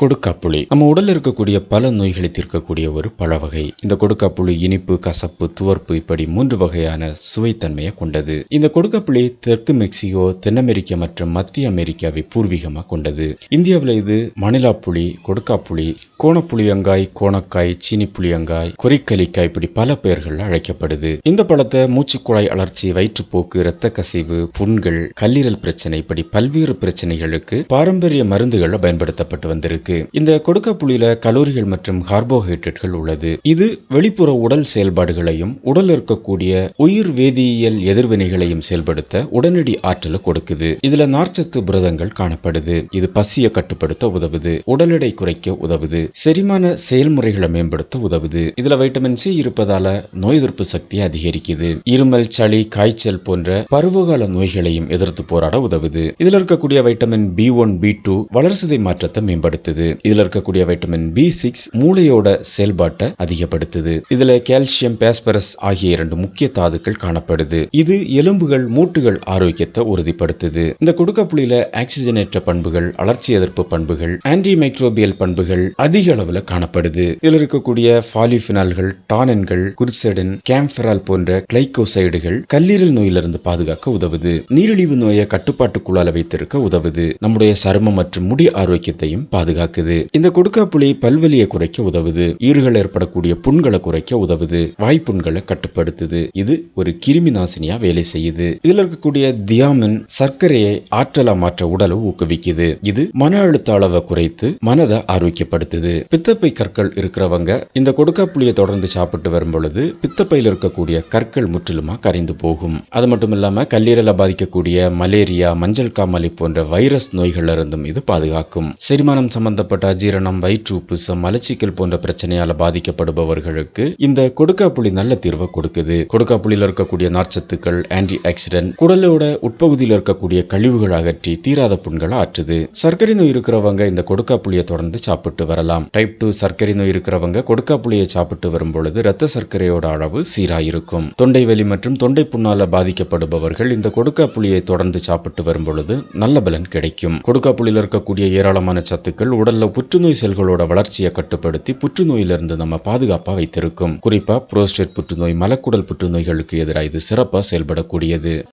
கொடுக்காப்புளி. நம்ம உடல் இருக்கக்கூடிய பல நோய்களை தீர்க்கக்கூடிய ஒரு பழ வகை இந்த கொடுக்காப்புளி இனிப்பு கசப்பு துவர்ப்பு இப்படி மூன்று வகையான சுவைத்தன்மையை கொண்டது. இந்த கொடுக்காப்புளி தெற்கு மெக்சிகோ தென் அமெரிக்கா மற்றும் மத்திய அமெரிக்காவை பூர்வீகமாக கொண்டது. இந்தியாவில் இது மணிலா புளி கொடுக்காப்புளி கோணப்புளியங்காய் கோணக்காய் சீனி புளியங்காய் குறிக்கலிக்காய் இப்படி பல பெயர்கள் அழைக்கப்படுது. இந்த பழத்தை மூச்சுக்குழாய் அழற்சி வயிற்றுப்போக்கு இரத்த கசிவு புண்கள் கல்லீரல் பிரச்சனை இப்படி பல்வேறு பிரச்சனைகளுக்கு பாரம்பரிய மருந்துகள் பயன்படுத்தப்பட்டு வந்திருக்கு. இந்த கொடுக்க புளியில கலோரிகள் மற்றும் கார்போஹைட்ரேட்கள் உள்ளது. இது வெளிப்புற உடல் செயல்பாடுகளையும் உடல் இருக்கக்கூடிய உயிர் வேதியியல் எதிர்வினைகளையும் செயல்படுத்த உடனடி ஆற்றலை கொடுக்குது. இதுல நார்ச்சத்து புரதங்கள் காணப்படுது. இது பசியை கட்டுப்படுத்த உதவுது. உடல் எடை குறைக்க உதவுது. செரிமான செயல்முறைகளை மேம்படுத்த உதவுது. இதுல வைட்டமின் சி இருப்பதால நோய் எதிர்ப்பு சக்தியை அதிகரிக்குது. இருமல் சளி காய்ச்சல் போன்ற பருவகால நோய்களையும் எதிர்த்து போராட உதவுது. இதுல இருக்கக்கூடிய vitamin B one B two வளர்சிதை மாற்றத்தை மேம்படுத்துது. இதுல இருக்கக்கூடிய வைட்டமின் பி சிக்ஸ் மூளையோட செயல்பாட்டை அதிகப்படுத்துது. இதுல கால்சியம் பேஸ்பரஸ் ஆகிய இரண்டு முக்கிய தாதுக்கள் காணப்படுது. இது எலும்புகள் மூட்டுகள் ஆரோக்கியத்தை உறுதிப்படுத்துது. இந்த கொடுக்கப்புளியில ஆக்சிஜனேற்ற பண்புகள் அலர்ச்சி எதிர்ப்பு பண்புகள் ஆன்டி மைக்ரோபியல் பண்புகள் அதிக அதிக அளவுல காணப்படுது. இதில் இருக்கக்கூடிய பாலிஃபினால்கள் டானன்கள் குர்செடன் கேம்ஃபெரால் போன்ற கிளைகோசைடுகள் கல்லீரல் நோயிலிருந்து பாதுகாக்க உதவுது. நீரிழிவு நோயை கட்டுப்பாட்டுக்குள்ளால வைத்திருக்க உதவுது. நம்முடைய சருமம் மற்றும் முடி ஆரோக்கியத்தையும் பாதுகாக்குது. இந்த கொடுக்காப்புளி பல்வலியை குறைக்க உதவுது. ஈறுகள் ஏற்படக்கூடிய புண்களை குறைக்க உதவுது. வாய்ப்புண்களை கட்டுப்படுத்துது. இது ஒரு கிருமி நாசினியா வேலை செய்யுது. இதுல இருக்கக்கூடிய தியாமின் சர்க்கரையை ஆற்றலா மாற்ற உடலை ஊக்குவிக்குது. இது மன அழுத்த அளவை குறைத்து மனதை ஆரோக்கியப்படுத்துது. பித்தப்பை கற்கள் இருக்கிறவங்க இந்த கொடுக்காப்புளியை தொடர்ந்து சாப்பிட்டு வரும் பொழுது பித்தப்பையில் இருக்கக்கூடிய கற்கள் முற்றிலுமா கரைந்து போகும். அது மட்டும் இல்லாம கல்லீரலை பாதிக்கக்கூடிய மலேரியா மஞ்சள் காமாலை போன்ற வைரஸ் நோய்கள் இருந்தும் இது பாதுகாக்கும். செரிமானம் சம்பந்தப்பட்ட அஜீரணம் வயிற்றுப்புசம் மலச்சிக்கல் போன்ற பிரச்சனையால பாதிக்கப்படுபவர்களுக்கு இந்த கொடுக்காப்புளி நல்ல தீர்வை கொடுக்குது. கொடுக்காப்புளியில் இருக்கக்கூடிய நார்ச்சத்துக்கள் ஆன்டி ஆக்சிடென்ட் குடலோட உட்பகுதியில் இருக்கக்கூடிய கழிவுகள் அகற்றி தீராத புண்களை ஆற்றுது. சர்க்கரை நோய் இருக்கிறவங்க இந்த கொடுக்காப்புளியை தொடர்ந்து சாப்பிட்டு வரலாம். டைப் டூ சர்க்கரை நோய் இருக்கிறவங்க கொடுக்காப்புளியை சாப்பிட்டு வரும்பொழுது ரத்த சர்க்கரையோட அளவு சீராயிருக்கும். தொண்டை வலி மற்றும் தொண்டை புண்ணால பாதிக்கப்படுபவர்கள் இந்த கொடுக்கா புளியை தொடர்ந்து சாப்பிட்டு வரும்பொழுது நல்ல பலன் கிடைக்கும். கொடுக்காப்புளியில் இருக்கக்கூடிய ஏராளமான சத்துக்கள் உடல்ல புற்றுநோய் செல்களோட வளர்ச்சியை கட்டுப்படுத்தி புற்றுநோயிலிருந்து நம்ம பாதுகாப்பா வைத்திருக்கும். குறிப்பா புரோஸ்டேட் புற்றுநோய் மலக்குடல் புற்றுநோய்களுக்கு எதிராக இது சிறப்பா செயல்படக்கூடியது.